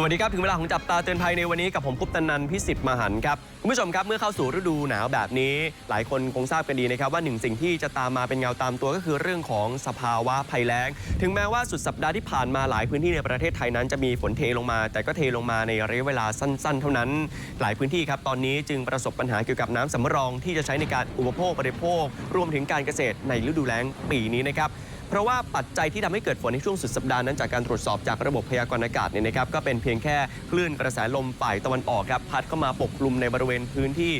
สวัสดีครับถึงเวลาของจับตาเตือนภัยในวันนี้กับผมคุปตันนันพิสิทธิ์มหันครับคุณผู้ชมครับเมื่อเข้าสู่ฤดูหนาวแบบนี้ หลายคนคงทราบกันดีนะครับว่าหนึ่งสิ่งที่จะตามมาเป็นเงาตามตัวก็คือเรื่องของสภาวะภัยแล้ง ถึงแม้ว่าสุดสัปดาห์ที่ผ่านมาหลายพื้นที่ในประเทศไทยนั้นจะมีฝนเทลงมา แต่ก็เทลงมาในระยะเวลาสั้น ๆ เท่านั้น หลายพื้นที่ครับตอนนี้จึงประสบปัญหาเกี่ยวกับน้ำสำรองที่จะใช้ในการอุปโภคบริโภค รวมถึงการเกษตรในฤดูแล้งปีนี้นะครับ เพราะว่าปัจจัยที่ทำให้เกิดฝนในช่วงสุดสัปดาห์นั้นจากการตรวจสอบจากระบบพยากรณ์อากาศเนี่ยนะครับก็เป็นเพียงแค่คลื่นกระแสลมฝ่ายตะวันออกครับพัดเข้ามาปกคลุมในบริเวณพื้นที่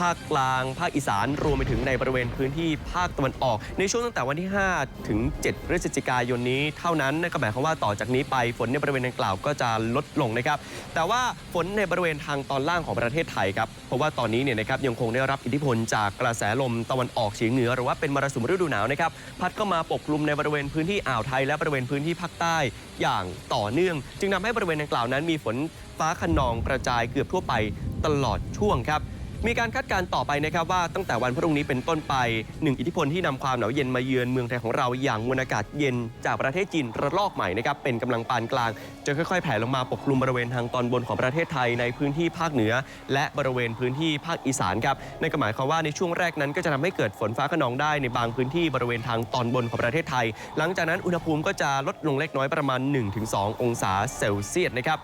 ภาคกลาง ภาคอีสานรวมไปถึงในบริเวณพื้นที่ภาคตะวันออก ในช่วงตั้งแต่วันที่ 5 ถึง 7 พฤศจิกายนนี้เท่านั้นนั่นก็หมายความว่าต่อจากนี้ไปฝนในบริเวณดังกล่าวก็จะลดลงนะครับ แต่ว่าฝนในบริเวณทางตอนล่างของประเทศไทยครับเพราะว่าตอนนี้เนี่ยนะครับยังคงได้รับอิทธิพลจากกระแสลมตะวันออกเฉียงเหนือ หรือว่าเป็นมรสุมฤดูหนาวนะครับพัดเข้ามาปกคลุมในบริเวณพื้นที่อ่าวไทยและบริเวณพื้นที่ภาคใต้อย่างต่อเนื่อง จึงทำให้บริเวณดังกล่าวนั้นมีฝนฟ้าขนองกระจายเกือบทั่วไปตลอดช่วงครับ มีการคาดการณ์ต่อไปนะครับว่าตั้งแต่วันพรุ่งนี้เป็นต้นไปหนึ่งอิทธิพลที่นำความหนาวเย็นมาเยือนเมืองไทยของเราอย่างมวลอากาศเย็นจากประเทศจีนระลอกใหม่นะครับเป็นกำลังปานกลาง จะค่อยๆแผ่ลงมาปกคลุมบริเวณทางตอนบนของประเทศไทยในพื้นที่ภาคเหนือ และบริเวณพื้นที่ภาคอีสานครับนั่นก็หมายความว่าในช่วงแรกนั้นก็จะทำให้เกิดฝนฟ้าขนองได้ในบางพื้นที่บริเวณทางตอนบนของประเทศไทย หลังจากนั้นอุณหภูมิก็จะลดลงเล็กน้อยประมาณ 1-2 องศาเซลเซียสนะครับ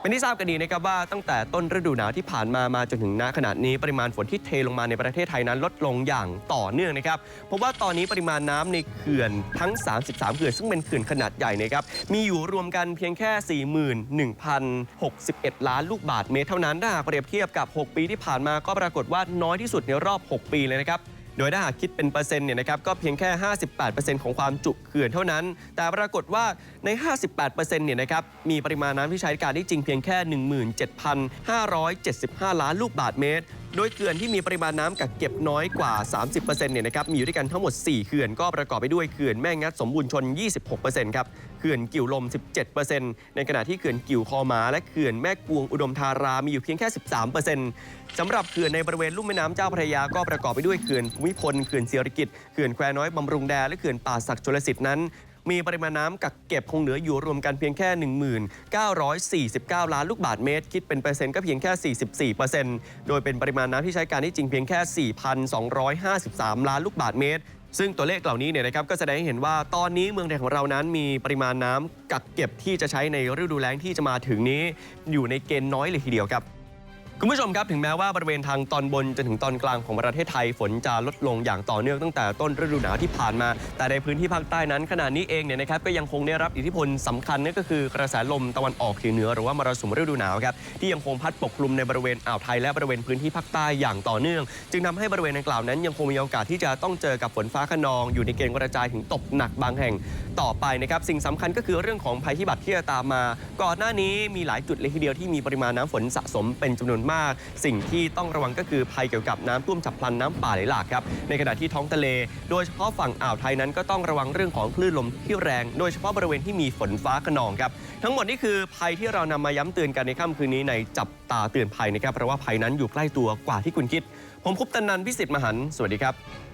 เป็นที่ทราบกันดีนะครับว่าตั้งแต่ต้นฤดูหนาวที่ผ่านมามาจนถึงณขณะนี้ปริมาณฝนที่เทลงมาในประเทศไทยนั้นลดลงอย่างต่อเนื่องนะครับเพราะว่าตอนนี้ปริมาณน้ำในเขื่อนทั้ง 33เขื่อนซึ่งเป็นเขื่อนขนาดใหญ่นะครับมีอยู่รวมกันเพียงแค่ 41,061 ล้านลูกบาทเมตรเท่านั้นถ้าหากเปรียบเทียบกับ 6 ปีที่ผ่านมาก็ปรากฏว่าน้อยที่สุดในรอบ 6 ปีเลยนะครับ โดยถ้าหากคิดเป็นเปอร์เซ็นต์เนี่ยนะครับก็เพียงแค่ 58%ของความจุเขื่อนเท่านั้น แต่ปรากฏว่าใน 58%เนี่ยนะครับมีปริมาณน้ำที่ใช้การได้จริงเพียงแค่ 17,575 ล้านลูกบาทเมตรโดยเขื่อนที่มีปริมาณน้ำกักเก็บน้อยกว่า 30%เนี่ยนะครับมีอยู่ด้วยกันทั้งหมด 4 เขื่อนก็ประกอบไปด้วยเขื่อนแม่งัดสมบูรณ์ชน 26%ครับเขื่อนกิ่วลม 17%ในขณะที่เขื่อนกิ่วคอหมาและเขื่อนแม่กวงอุดมธารามีอยู่เพียงแค่ 13%สำหรับเขื่อนในบริเวณลุ่มแม่น้ำเจ้าพระยาก็ประกอบไปด้วยเขื่อนภูมิพลเขื่อนเสียริกิตเขื่อนแควน้อยบำรุงแดและเขื่อนป่าศักดิ์ชลสิทธิ์นั้น มีปริมาณน้ำกักเก็บคงเหลืออยู่รวมกันเพียงแค่1949ล้านลูกบาทเมตร คิดเป็นเปอร์เซ็นต์ก็เพียงแค่ 44%โดยเป็นปริมาณน้ำที่ใช้การได้จริงเพียงแค่ 4,253 ล้านลูกบาทเมตรซึ่งตัวเลขเหล่านี้เนี่ยนะครับก็แสดงให้เห็นว่าตอนนี้เมืองไทยของเรานั้นมีปริมาณน้ำกักเก็บที่จะใช้ในฤดูแล้งที่จะมาถึงนี้ อยู่ในเกณฑ์น้อยเลยทีเดียวครับ คุณผู้ชมครับถึงแม้ว่าบริเวณทางตอนบนจนถึงตอนกลางของประเทศไทยฝนจะลดลงอย่างต่อเนื่องตั้งแต่ต้นฤดูหนาวที่ผ่านมา แต่ในพื้นที่ภาคใต้นั้นขณะนี้เองเนี่ยนะครับก็ยังคงได้รับอิทธิพลสำคัญนั่นก็คือกระแสลมตะวันออกเฉียงเหนือหรือว่ามรสุมฤดูหนาวครับที่ยังคงพัดปกคลุมในบริเวณอ่าวไทยและบริเวณพื้นที่ภาคใต้อย่างต่อเนื่อง จึงทำให้บริเวณดังกล่าวนั้นยังคงมีโอกาสที่จะต้องเจอกับฝนฟ้าขนอง อยู่ในเกณฑ์กระจายถึงตกหนักบางแห่งต่อไปนะครับสิ่งสำคัญก็คือเรื่องของภัยพิบัติที่จะตามมา ก่อนหน้านี้มีหลายจุดเลยทีเดียวที่มีปริมาณน้ำฝนสะสมเป็นจำนวนมาก สิ่งที่ต้องระวังก็คือภัยเกี่ยวกับน้ำท่วมฉับพลันน้ำป่าไหลหลากครับในขณะที่ท้องทะเล โดยเฉพาะฝั่งอ่าวไทยนั้นก็ต้องระวังเรื่องของคลื่นลมที่แรง โดยเฉพาะบริเวณที่มีฝนฟ้าขนองครับทั้งหมดนี้คือภัยที่เรานำมาย้ำเตือนกันในค่ำคืนนี้ในจับตาเตือนภัยนะครับเพราะว่าภัยนั้นอยู่ใกล้ตัวกว่าที่คุณคิด ผมคุปตันนันพิสิทธิ์มหันต์สวัสดีครับ